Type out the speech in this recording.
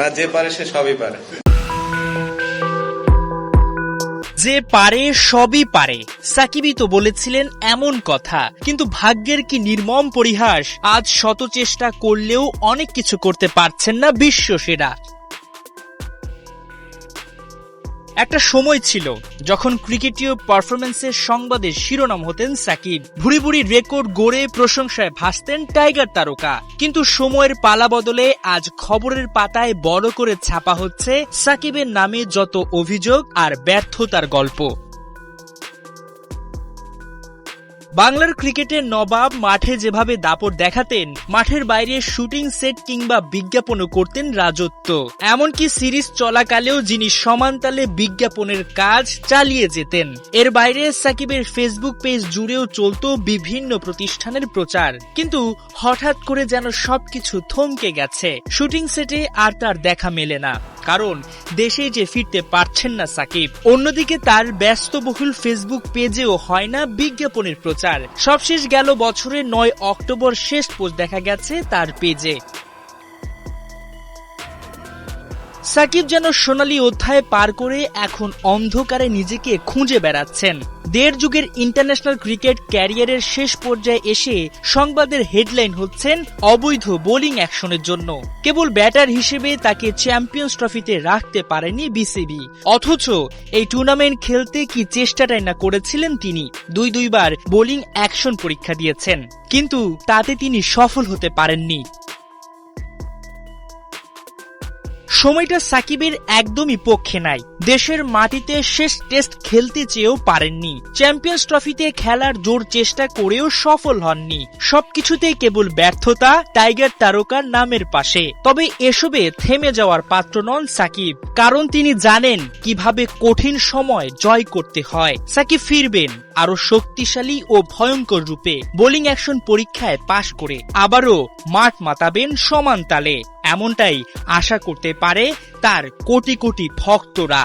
না, যে পারে সে সবই পারে। যে পারে, সবই পারে। সাকিবই তো বলেছিলেন এমন কথা, কিন্তু ভাগ্যের কি নির্মম পরিহাস, আজ শত চেষ্টা করলেও অনেক কিছু করতে পারছেন না বিশ্ব সেরা। একটা সময় ছিল যখন ক্রিকেটীয় পারফরমেন্সের সংবাদে শিরোনাম হতেন সাকিব। ভুড়ি ভুড়ি রেকর্ড গড়ে প্রশংসায় ভাসতেন টাইগার তারকা। কিন্তু সময়ের পালা বদলে আজ খবরের পাতায় বড় করে ছাপা হচ্ছে সাকিবের নামে যত অভিযোগ আর ব্যর্থতার গল্প। বাংলার ক্রিকেটের নবাব মাঠে যেভাবে দাপট দেখাতেন, মাঠের বাইরে শুটিং সেট কিংবা বিজ্ঞাপনও করতেন রাজত্ব। এমনকি সিরিজ চলাকালেও যিনি সমানতালে বিজ্ঞাপনের কাজ চালিয়ে যেতেন। এর বাইরে সাকিবের ফেসবুক পেজ জুড়েও চলত বিভিন্ন প্রতিষ্ঠানের প্রচার। কিন্তু হঠাৎ করে যেন সবকিছু থমকে গেছে। শুটিং সেটে আর তার দেখা মেলে না। কারণ দেশে যে ফিরতে পারছেন না সাকিব, অন্যদিকে তার ব্যস্তবহুল ফেসবুক পেজেও হয় না বিজ্ঞাপনের প্রচার। সবশেষ গেল বছরের নয় অক্টোবর শেষ পোস্ট দেখা গেছে তার পেজে। সাকিব যেন সোনালী অধ্যায় পার করে এখন অন্ধকারে নিজেকে খুঁজে বেড়াচ্ছেন। দেড় যুগের ইন্টারন্যাশনাল ক্রিকেট ক্যারিয়ারের শেষ পর্যায়ে এসে সংবাদের হেডলাইন হচ্ছেন অবৈধ বোলিং অ্যাকশনের জন্য। কেবল ব্যাটার হিসেবে তাকে চ্যাম্পিয়ন্স ট্রফিতে রাখতে পারেনি বিসিবি। অথচ এই টুর্নামেন্ট খেলতে কি চেষ্টাটাই না করেছিলেন তিনি। দুই দুইবার বোলিং অ্যাকশন পরীক্ষা দিয়েছেন। কিন্তু তাতে তিনি সফল হতে পারেননি। সময়টা সাকিবের একদমই পক্ষে নাই। দেশের মাটিতে শেষ টেস্ট খেলতে চেয়েও পারেননি। চ্যাম্পিয়ন্স ট্রফিতে খেলার জোর চেষ্টা করেও সফল হননি। সবকিছুতে কেবল ব্যর্থতা, টাইগার তারকার নামের পাশে। তবে এসবে থেমে যাওয়ার পাত্র নন সাকিব। কারণ তিনি জানেন কীভাবে কঠিন সময় জয় করতে হয়। সাকিব ফিরবেন আরও শক্তিশালী ও ভয়ঙ্কর রূপে। বোলিং অ্যাকশন পরীক্ষায় পাশ করে আবারও মাঠ মাতাবেন সমান তালে। এমনটাই আশা করতে পারে তার কোটি কোটি ভক্তরা।